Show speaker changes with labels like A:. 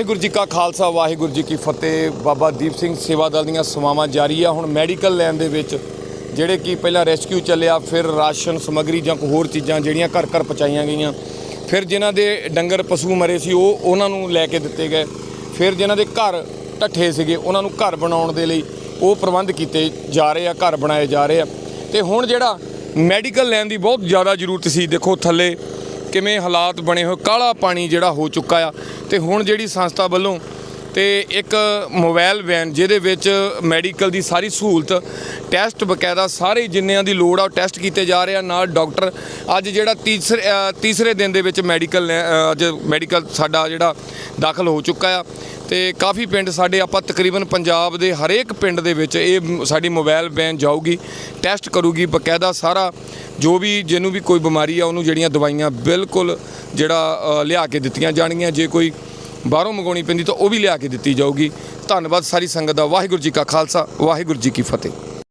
A: ਵਾਹਿਗੁਰੂ ਜੀ ਕਾ ਖਾਲਸਾ, ਵਾਹਿਗੁਰੂ ਜੀ ਕੀ ਫਤਿਹ। ਬਾਬਾ ਦੀਪ ਸਿੰਘ ਸੇਵਾ ਦਲ ਦੀਆਂ ਸੇਵਾਵਾਂ ਜਾਰੀ ਆ। ਹੁਣ ਮੈਡੀਕਲ ਲੈਣ ਦੇ ਵਿੱਚ ਜਿਹੜੇ ਕਿ ਪਹਿਲਾਂ ਰੈਸਕਿਊ ਚੱਲਿਆ, ਫਿਰ ਰਾਸ਼ਨ ਸਮੱਗਰੀ ਜਾਂ ਕੋਈ ਹੋਰ ਚੀਜ਼ਾਂ ਜਿਹੜੀਆਂ ਘਰ ਘਰ ਪਹੁੰਚਾਈਆਂ ਗਈਆਂ, ਫਿਰ ਜਿਨ੍ਹਾਂ ਦੇ ਡੰਗਰ ਪਸ਼ੂ ਮਰੇ ਸੀ, ਉਹ ਉਹਨਾਂ ਨੂੰ ਲੈ ਕੇ ਦਿੱਤੇ ਗਏ। ਫਿਰ ਜਿਨ੍ਹਾਂ ਦੇ ਘਰ ਢੱਠੇ ਸੀਗੇ, ਉਹਨਾਂ ਨੂੰ ਘਰ ਬਣਾਉਣ ਦੇ ਲਈ ਉਹ ਪ੍ਰਬੰਧ ਕੀਤੇ ਜਾ ਰਹੇ ਆ, ਘਰ ਬਣਾਏ ਜਾ ਰਹੇ ਆ। ਤੇ ਹੁਣ ਜਿਹੜਾ ਮੈਡੀਕਲ ਲੈਣ ਦੀ ਬਹੁਤ ਜ਼ਿਆਦਾ ਜ਼ਰੂਰਤ ਸੀ, ਦੇਖੋ ਥੱਲੇ ਕਿਵੇਂ ਹਾਲਾਤ ਬਣੇ ਹੋਏ, ਕਾਲਾ ਪਾਣੀ ਜਿਹੜਾ ਹੋ ਚੁੱਕਾ ਆ। ਤੇ ਹੁਣ ਜਿਹੜੀ ਸੰਸਥਾ ਵੱਲੋਂ ਤੇ ਇੱਕ ਮੋਬਾਈਲ ਵੈਨ ਜਿਹਦੇ ਵਿੱਚ ਮੈਡੀਕਲ ਦੀ ਸਾਰੀ ਸਹੂਲਤ, ਟੈਸਟ ਬਕਾਇਦਾ ਸਾਰੇ ਜਿੰਨਿਆਂ ਦੀ ਲੋੜ ਆ, ਉਹ ਟੈਸਟ ਕੀਤੇ ਜਾ ਰਹੇ ਆ। ਨਾਲ ਡਾਕਟਰ ਅੱਜ ਜਿਹੜਾ ਤੀਸਰੇ ਤੀਸਰੇ ਦਿਨ ਦੇ ਵਿੱਚ ਮੈਡੀਕਲ ਲੈ- ਅੱਜ ਮੈਡੀਕਲ ਸਾਡਾ ਜਿਹੜਾ ਦਾਖਲ ਹੋ ਚੁੱਕਾ ਆ। ਤੇ ਕਾਫੀ ਪਿੰਡ ਸਾਡੇ ਆਪਾਂ ਤਕਰੀਬਨ ਪੰਜਾਬ ਦੇ ਹਰੇਕ ਪਿੰਡ ਦੇ ਵਿੱਚ ਇਹ ਸਾਡੀ ਮੋਬਾਈਲ ਵੈਨ ਜਾਊਗੀ, ਟੈਸਟ ਕਰੂਗੀ, ਬਕਾਇਦਾ ਸਾਰਾ ਜੋ ਵੀ ਜਿਹਨੂੰ ਵੀ ਕੋਈ ਬਿਮਾਰੀ ਆ ਉਹਨੂੰ ਜਿਹੜੀਆਂ ਦਵਾਈਆਂ ਬਿਲਕੁਲ ਜਿਹੜਾ ਲਿਆ ਕੇ ਦਿੱਤੀਆਂ ਜਾਣਗੀਆਂ, ਜੇ ਕੋਈ ਬਾਹਰੋਂ ਮੰਗਾਉਣੀ ਪੈਂਦੀ ਤਾਂ ਉਹ ਵੀ ਲਿਆ ਕੇ ਦਿੱਤੀ ਜਾਊਗੀ। ਧੰਨਵਾਦ ਸਾਰੀ ਸੰਗਤ ਦਾ, ਵਾਹਿਗੁਰੂ ਜੀ ਕਾ ਖਾਲਸਾ, ਵਾਹਿਗੁਰੂ ਜੀ ਕੀ ਫਤਿਹ।